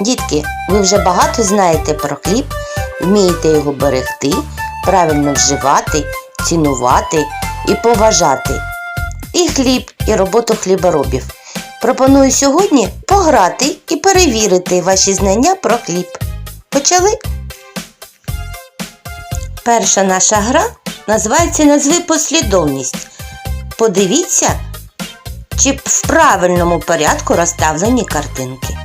Дітки, ви вже багато знаєте про хліб, вмієте його берегти, правильно вживати, цінувати і поважати. І хліб, і роботу хліборобів. Пропоную сьогодні пограти і перевірити ваші знання про хліб. Почали? Перша наша гра називається Назви послідовність. Подивіться, чи в правильному порядку розставлені картинки.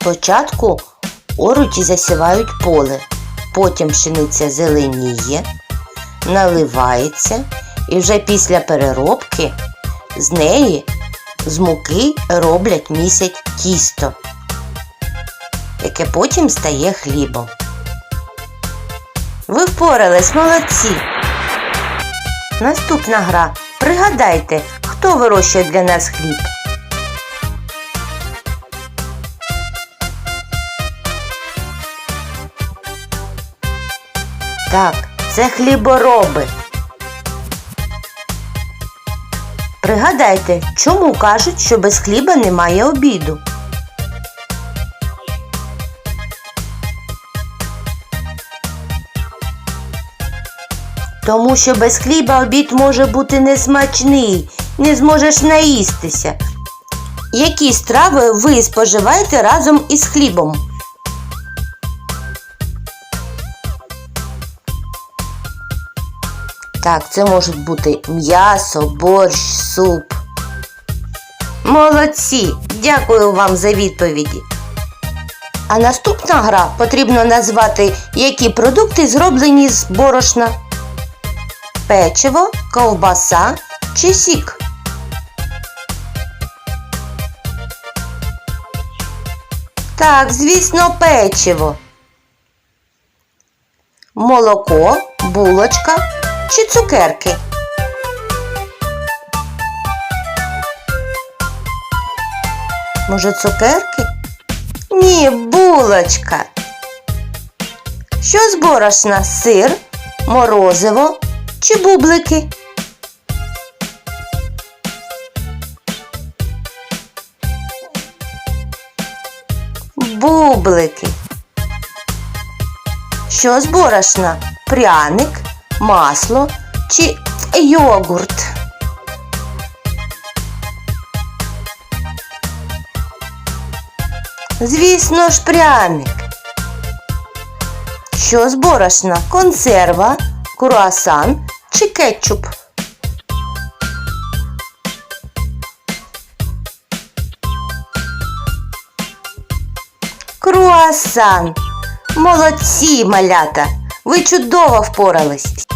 Спочатку оруті засівають поле, потім пшениця зеленіє, наливається і вже після переробки з неї з муки роблять місять тісто, яке потім стає хлібом. Ви впорались, молодці! Наступна гра. Пригадайте, хто вирощує для нас хліб. Так, це хлібороби. Пригадайте, чому кажуть, що без хліба немає обіду? Тому що без хліба обід може бути несмачний, не зможеш наїстися. Які страви ви споживаєте разом із хлібом? Так, це можуть бути м'ясо, борщ, суп. Молодці! Дякую вам за відповіді. А наступна гра потрібно назвати, які продукти зроблені з борошна. Печиво, ковбаса чи сік. Так, звісно, печиво. Молоко, булочка чи цукерки? Може, цукерки? Ні, булочка. Що з борошна? Сир, морозиво чи бублики? Бублики. Що з борошна? Пряник, масло чи йогурт? Звісно ж, пряник. Що з борошна? Консерва, круасан чи кетчуп? Круасан. Молодці, малята! Ви чудово впорались.